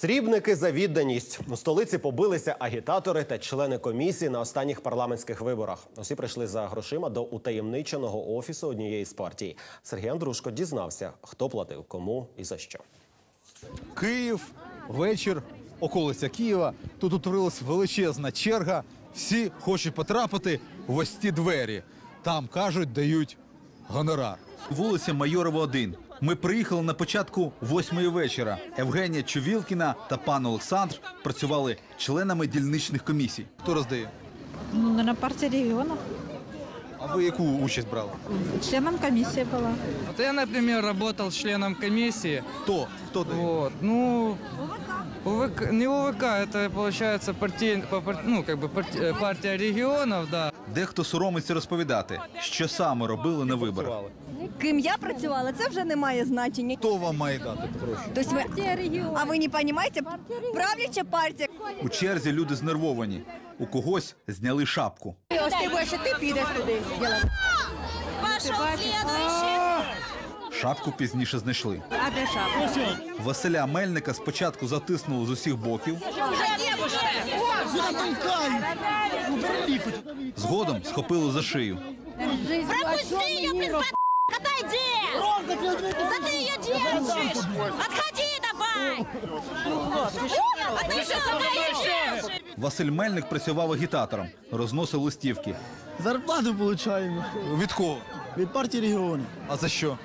Срібники за відданість у столиці побилися агітатори та члени комісії на останніх парламентських виборах. Усі прийшли за грошима до утаємниченого офісу однієї з партій. Сергій Андрушко дізнався, хто платив кому і за що. Київ, вечір, околиця Києва. Тут утворилась величезна черга. Всі хочуть потрапити в ось ті двері. Там кажуть, дають гонорар. Вулиця Майорова 1. Ми приїхали на початку восьмої вечора. Евгенія Чувілкіна та пан Олександр працювали членами дільничних комісій. Хто роздає? Ну, на партії регионов. А ви яку участь брали? Членом комиссии была. Вот я, например, работал членом комиссии. Хто? Хто дає? Вот, ну, УВК, не УВК, это получается партий, по пар- ну, как бы парти- э, партия регионов, да. Дехто соромиться розповідати, що саме робили на виборах. Ким я працювала, це вже не має значення. Хто вам має дати гроші? Тобто ви, а ви не розумієте, правляча партія. У черзі люди знервовані. У когось зняли шапку. Ось ти більше, ти підеш туди. Шапку пізніше знайшли. А де шапка? Василя Мельника спочатку затиснули з усіх боків, згодом схопили за шию. Пропусти под... Отойди! Да ты ее держишь! Отходи давай! А ты что стоишь? Василь Мельник працював агітатором, розносив листівки. Зарплату получаємо Від кого? від партії регіонів А за що?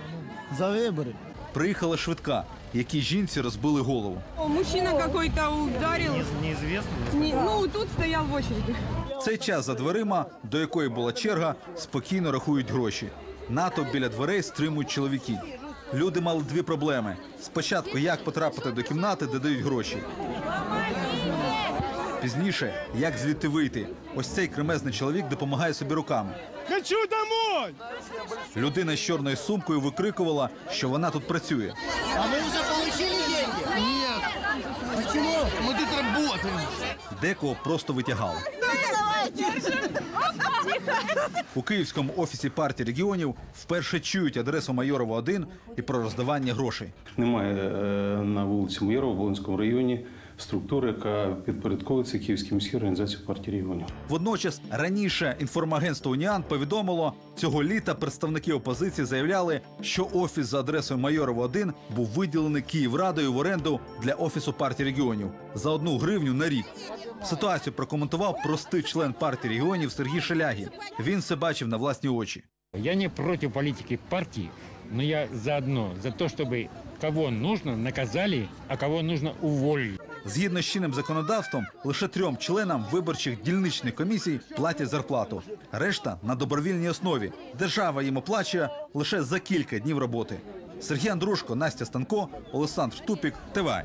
за вибори. Приїхала швидка, якій жінці розбили голову. Мужчина какой-то ударил. Неизвестно. ну, тут стоял в очереди. В цей час за дверима, до якої була черга, спокійно рахують гроші. НАТО біля дверей стримують чоловіки. Люди мали дві проблеми: спочатку, як потрапити до кімнати, де дають гроші. Пізніше, як звідти вийти. Ось цей кремезний чоловік допомагає собі руками. Хочу домой! Людина з чорною сумкою викрикувала, що вона тут працює. А ми вже отримали деньги? Ні. Чому? Ми тут працюємо. Декого просто витягали. У київському офісі партії регіонів вперше чують адресу Майорова 1 і про роздавання грошей. Немає е, на вулиці Майорова в Волинському районі структури, яка підпорядковується Київській міській організації партії регіонів. Водночас раніше інформагентство Уніан повідомило, цього літа представники опозиції заявляли, що офіс за адресою Майорова 1 був виділений Київрадою в оренду для офісу партії регіонів за одну гривню на рік. Ситуацію прокоментував простий член партії регіонів Сергій Шелягін. Він все бачив на власні очі. Я не против политики партии, но я заодно за то, чтобы кого нужно наказали, а кого нужно уволили. Згідно з чинним законодавством, лише трьом членам виборчих дільничних комісій платять зарплату. Решта на добровільній основі. Держава їм оплачує лише за кілька днів роботи. Сергій Андрушко, Настя Станко, Олександр Тупік, ТВА.